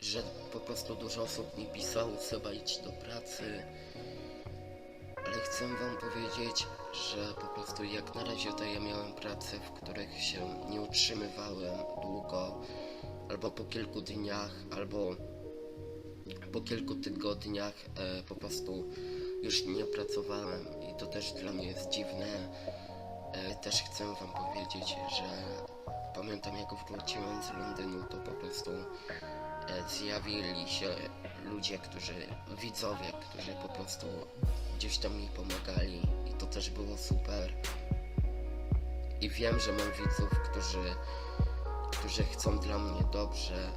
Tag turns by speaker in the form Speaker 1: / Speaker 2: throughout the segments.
Speaker 1: że po prostu dużo osób mi pisało, trzeba iść do pracy. Ale chcę wam powiedzieć, że po prostu jak na razie to ja miałem prace, w których się nie utrzymywałem długo, albo po kilku dniach, albo po kilku tygodniach e, po prostu już nie pracowałem i to też dla mnie jest dziwne. E, też chcę wam powiedzieć, że pamiętam jak wróciłem z Londynu, to po prostu e, zjawili się ludzie, którzy, widzowie, którzy po prostu gdzieś tam mi pomagali i to też było super. I wiem, że mam widzów, którzy, którzy chcą dla mnie dobrze,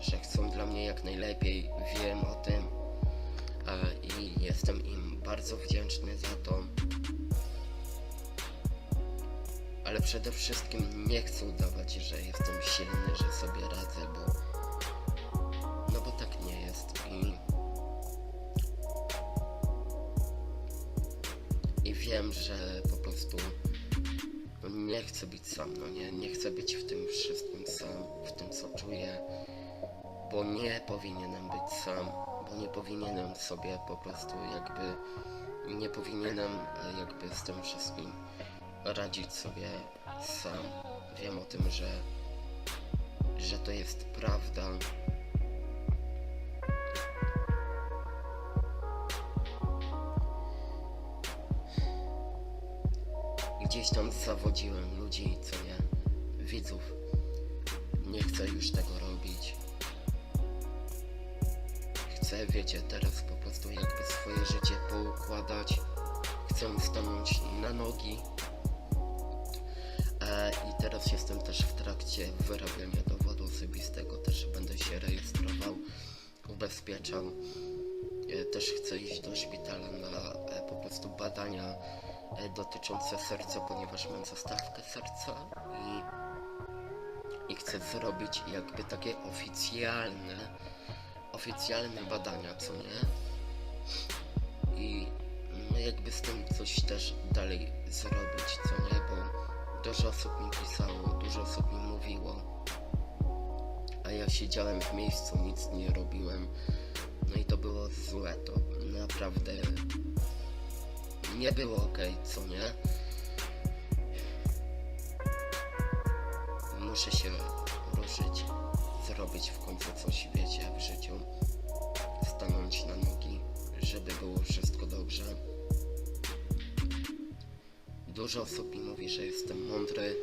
Speaker 1: że chcą dla mnie jak najlepiej, wiem o tym e, i jestem im bardzo wdzięczny za to. Ale przede wszystkim nie chcę udawać, że jestem silny, że sobie radzę, bo no bo tak nie jest i i wiem, że po prostu no nie chcę być sam, no nie, nie chcę być w tym wszystkim sam, w tym co czuję, bo nie powinienem być sam, bo nie powinienem sobie po prostu jakby, nie powinienem jakby z tym wszystkim radzić sobie sam. Wiem o tym, że, że to jest prawda. Gdzieś tam zawodziłem ludzi, co nie, widzów. Nie chcę już tego robić. Chcę, wiecie, teraz po prostu jakby swoje życie poukładać. Chcę stanąć na nogi. E, I teraz jestem też w trakcie wyrabiania dowodu osobistego. Też będę się rejestrował, ubezpieczał. E, Też chcę iść do szpitala na e, po prostu badania dotyczące serca, ponieważ mam zastawkę serca i, i chcę zrobić jakby takie oficjalne, oficjalne badania, co nie? I no jakby z tym coś też dalej zrobić, co nie? Dużo osób mi pisało, dużo osób mi mówiło, a ja siedziałem w miejscu, nic nie robiłem. No i to było złe, to naprawdę nie było ok, co nie? Muszę się ruszyć, zrobić w końcu coś, wiecie, w życiu. Stanąć na nogi, żeby było wszystko dobrze. Dużo osób mi mówi, że jestem mądry,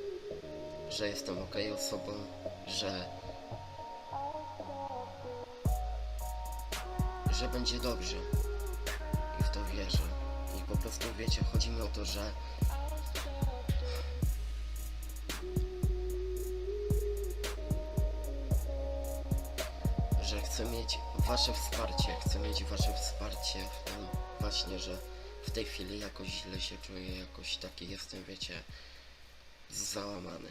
Speaker 1: że jestem ok osobą, że że będzie dobrze. I w to wierzę. I po prostu wiecie, chodzi mi o to, że że chcę mieć wasze wsparcie, chcę mieć wasze wsparcie w tym właśnie, że w tej chwili jakoś źle się czuję, jakoś taki jestem, wiecie, załamany.